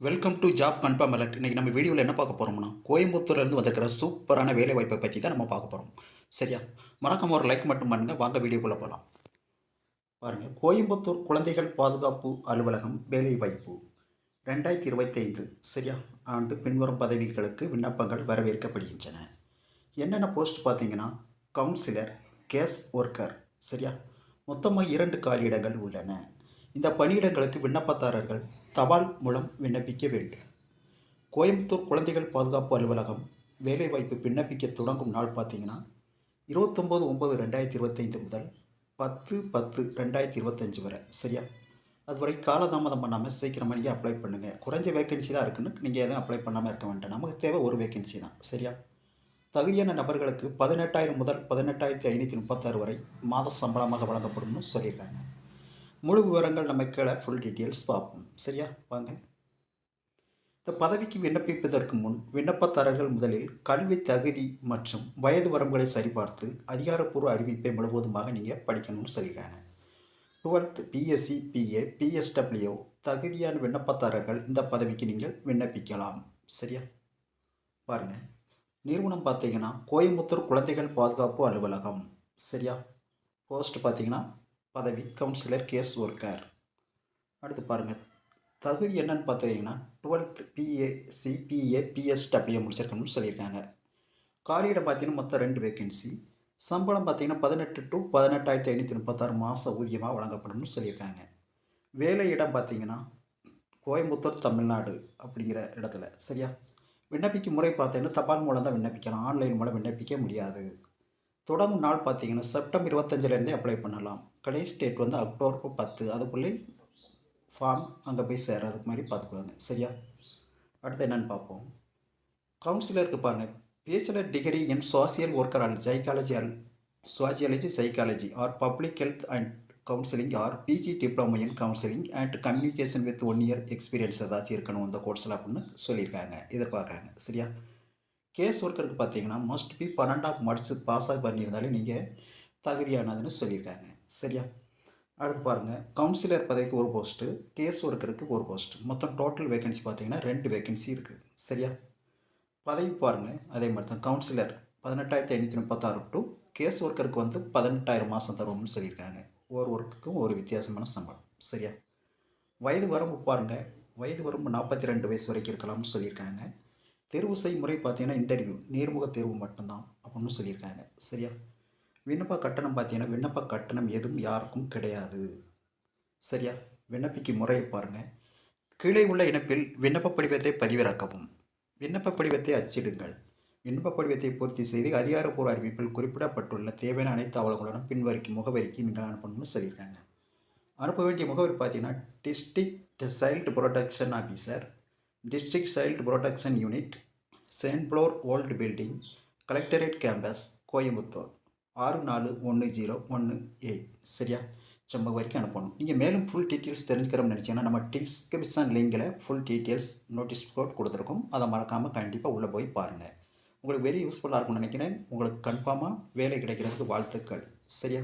Welcome to job confirm alert இன்றைக்கி நம்ம வீடியோவில் என்ன பார்க்க போகிறோம்னா கோயம்புத்தூர்லேருந்து வந்திருக்கிற சூப்பரான வேலை வாய்ப்பை பற்றி தான் நம்ம பார்க்க போகிறோம் சரியா? மறக்காம ஒரு லைக் மட்டும் பண்ணுங்கள் வாங்க வீடியோக்குள்ளே போகலாம் பாருங்கள் கோயம்புத்தூர் குழந்தைகள் பாதுகாப்பு அலுவலகம் வேலை வாய்ப்பு ரெண்டாயிரத்தி இருபத்தைந்து சரியா? ஆண்டு பின்வரும் பதவிகளுக்கு விண்ணப்பங்கள் வரவேற்கப்படுகின்றன. என்னென்ன போஸ்ட் பார்த்தீங்கன்னா கவுன்சிலர் கேஸ் ஒர்க்கர் சரியா? மொத்தமாக இரண்டு காலியிடங்கள் உள்ளன. இந்த பணியிடங்களுக்கு விண்ணப்பதாரர்கள் தபால் மூலம் விண்ணப்பிக்க வேண்டும். கோயம்புத்தூர் குழந்தைகள் பாதுகாப்பு அலுவலகம் வேலைவாய்ப்பு விண்ணப்பிக்க தொடங்கும் நாள் பார்த்தீங்கன்னா இருபத்தொம்போது ஒம்பது ரெண்டாயிரத்தி இருபத்தைந்து முதல் பத்து பத்து ரெண்டாயிரத்தி இருபத்தஞ்சு வரை. சரியா? அதுவரை காலதாமதம் பண்ணாமல் சீக்கிரமாக நீங்கள் அப்ளை பண்ணுங்கள் குறைஞ்ச வேகன்சி தான் இருக்குன்னு நீங்கள் எதுவும் அப்ளை பண்ணாமல் இருக்க வேண்டாம். நமக்கு தேவை ஒரு வேகன்சி தான். சரியா? தகுதியான நபர்களுக்கு பதினெட்டாயிரம் முதல் பதினெட்டாயிரத்தி ஐநூற்றி முப்பத்தாறு வரை மாத சம்பளமாக வழங்கப்படும்னு சொல்லியிருக்காங்க. முழு விவரங்கள் நம்ம கீழே ஃபுல் டீட்டெயில்ஸ் பார்ப்போம். சரியா? வாங்க. இந்த பதவிக்கு விண்ணப்பிப்பதற்கு முன் விண்ணப்பதாரர்கள் முதலில் கல்வி தகுதி மற்றும் வயது வரம்புகளை சரிபார்த்து அதிகாரப்பூர்வ அறிவிப்பை முழுவதுமாக நீங்கள் படிக்கணும்னு சொல்லியிருக்காங்க. டுவெல்த் பிஎஸ்சி பிஏ பிஎஸ்டபிள்யூ தகுதியான விண்ணப்பதாரர்கள் இந்த பதவிக்கு நீங்கள் விண்ணப்பிக்கலாம். சரியா? பாருங்கள் நிறுவனம் பார்த்தீங்கன்னா கோயம்புத்தூர் குழந்தைகள் பாதுகாப்பு அலுவலகம். சரியா? போஸ்ட் பார்த்தீங்கன்னா பதவி கவுன்சிலர் கேஸ் ஒர்க்கர் அடுத்து பாருங்கள் தகுதி என்னன்னு பார்த்தீங்கன்னா டுவெல்த் பிஏசி பிஏ பிஎஸ்டபிள்யூ முடிச்சிருக்கணும்னு சொல்லியிருக்காங்க. காலியிடம் பார்த்தீங்கன்னா மொத்தம் ரெண்டு வேகன்சி சம்பளம் பார்த்தீங்கன்னா பதினெட்டு டு பதினெட்டாயிரத்தி ஐநூற்றி முப்பத்தாறு மாத ஊதியமாக வழங்கப்படும்னு சொல்லியிருக்காங்க. வேலை இடம் பார்த்தீங்கன்னா கோயம்புத்தூர் தமிழ்நாடு அப்படிங்கிற இடத்துல. சரியா? விண்ணப்பிக்கும் முறை பார்த்தீங்கன்னா தபால் மூலம் தான் விண்ணப்பிக்கலாம் ஆன்லைன் மூலம் விண்ணப்பிக்க முடியாது. தொடங்கும் நாள் பார்த்தீங்கன்னா செப்டம்பர் இருபத்தஞ்சிலேருந்தே அப்ளை பண்ணலாம். கடைசி டேட் வந்து அக்டோபர் பத்து. அதுக்குள்ளே ஃபார்ம் அங்கே போய் சேர்றதுக்கு மாதிரி பார்த்துக்குவாங்க சரியா? அடுத்து என்னென்னு பார்ப்போம். கவுன்சிலருக்கு பாருங்கள் bachelor degree in social worker and psychology or sociology psychology or public health and counselling or PG diploma in counselling and communication with one year experience ஏதாச்சும் இருக்கணும். இந்த கோர்ஸில் அப்படின்னு சொல்லியிருக்காங்க. எதிர்பார்க்குறாங்க. சரியா? கேஸ் ஒர்க்கருக்கு பார்த்தீங்கன்னா மஸ்ட் பி பன்னெண்டாம் ஆஃப் பாஸ் ஆகி பண்ணியிருந்தாலே நீங்கள் தகுதியானதுன்னு சொல்லியிருக்காங்க. சரியா? அடுத்து பாருங்கள் கவுன்சிலர் பதவிக்கு ஒரு போஸ்ட்டு கேஸ் ஒர்க்கருக்கு ஒரு போஸ்ட் மொத்தம் டோட்டல் வேகன்சி பார்த்தீங்கன்னா ரெண்டு வேகன்சி இருக்குது சரியா? பதவி பாருங்கள் அதே மாதிரி தான் கவுன்சிலர் பதினெட்டாயிரத்தி ஐநூற்றி முப்பத்தாறு டு கேஸ் ஒர்க்கருக்கு வந்து பதினெட்டாயிரம் மாதம் தருவோம்னு சொல்லியிருக்காங்க. ஒரு ஒர்க்குக்கும் ஒரு வித்தியாசமான சம்பளம். சரியா? வயது வரம்பு பாருங்கள் வயது வரம்பு நாற்பத்தி ரெண்டு வயசு வரைக்கும் இருக்கலாம்னு சொல்லியிருக்காங்க. தேர்வு செய்முறை பார்த்தீங்கன்னா இன்டர்வியூ நேர்முக தேர்வு மட்டும்தான் அப்படின்னு சொல்லியிருக்காங்க. சரியா? விண்ணப்ப கட்டணம் பார்த்தீங்கன்னா விண்ணப்ப கட்டணம் எதுவும் யாருக்கும் கிடையாது. சரியா? விண்ணப்பிக்கும் முறையை பாருங்கள் கீழே உள்ள இணைப்பில் விண்ணப்ப படிவத்தை பதிவிறக்கவும். விண்ணப்ப படிவத்தை அச்சிடுங்கள். விண்ணப்ப படிவத்தை பூர்த்தி செய்து அதிகாரப்பூர்வ அறிவிப்பில் குறிப்பிடப்பட்டுள்ள தேவையான அனைத்து ஆவணங்களுடன் பின்வரிக்கும் முகவரிக்கு நீங்கள் அனுப்பணும்னு சொல்லியிருக்காங்க. அனுப்ப வேண்டிய முகவரி பார்த்தீங்கன்னா district child protection officer district child protection unit second floor old building collectorate campus Coimbatore ஆறு நாலு ஒன்று ஜீரோ ஒன்று எயிட் சரியா? சம்பவம் வரைக்கும் அனுப்பணும். நீங்கள் மேலும் ஃபுல் டீட்டெயில்ஸ் தெரிஞ்சுக்கிறோம்னு நினச்சிங்கன்னா நம்ம டிஸ்கிரிப்ஷன் லிங்கில் ஃபுல் டீட்டெயில்ஸ் நோட்டீஸ் கோட் கொடுத்துருக்கோம். அதை மறக்காமல் கண்டிப்பாக உள்ளே போய் பாருங்கள் உங்களுக்கு வெரி யூஸ்ஃபுல்லாக இருக்கும்னு நினைக்கிறேன். உங்களுக்கு கன்ஃபார்மாக வேலை கிடைக்கிறதுக்கு வாழ்த்துக்கள். சரியா?